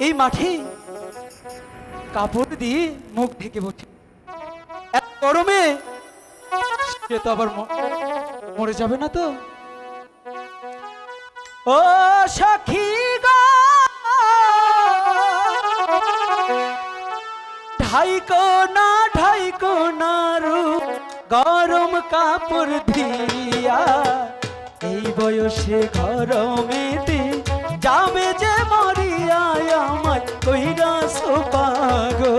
এই মাঠে কাপড় দিয়ে মুখ ঢেকে বসে। এত গরমে সে তো আবার মরে যাবে না তো? ও সখী গো! ঢাইকো না ঢাইকো না রু, গরম কাপড় দিয়া। এই বয়সে গরমে গরমেতে যাবে যে মরিয়া আমার কইরা সোপাগো।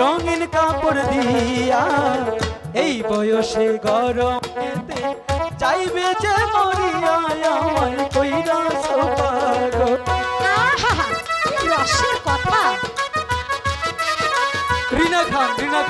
রঙিন কাপড় দিয়া। এই বয়সে গরমেতে চাইবে যে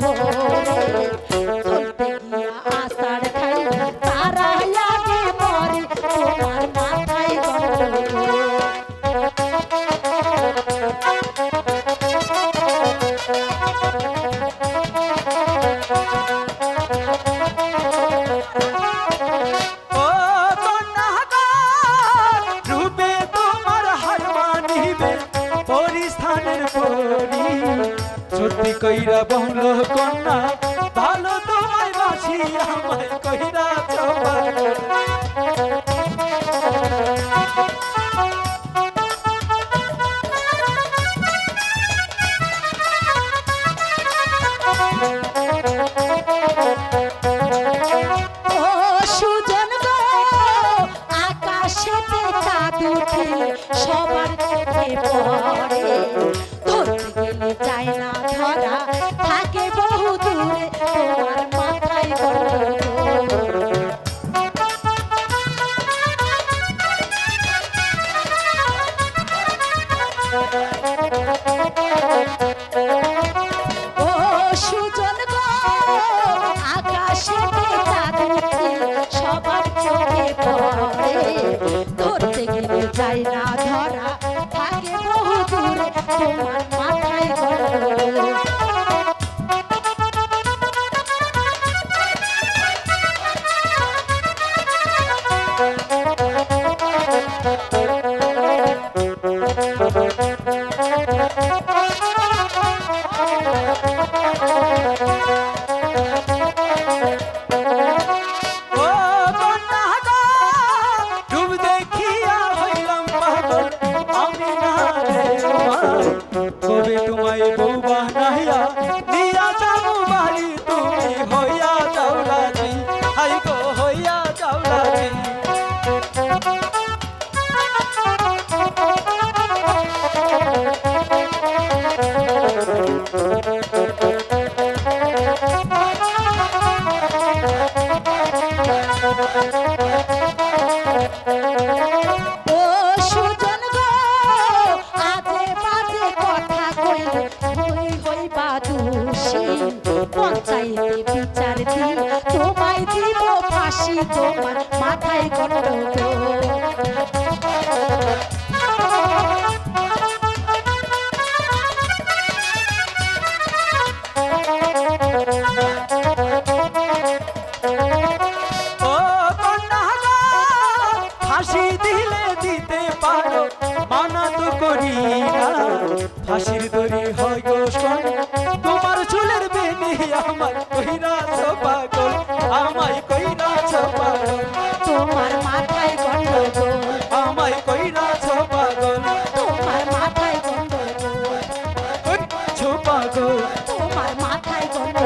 ঘোরে সত্যি কইরা বহল কন্যা ভালো তোমায় বাসি আমায় কইরা উঠিলে সবার পড়ে যায় না ধরা? থাকে বহু দূরে তোমার ফাঁসি তোমার মাথায় গন্ডগোল ফাঁসি দিলে দিতে পারো মানা তো করি না। ফাঁসির 我买马太公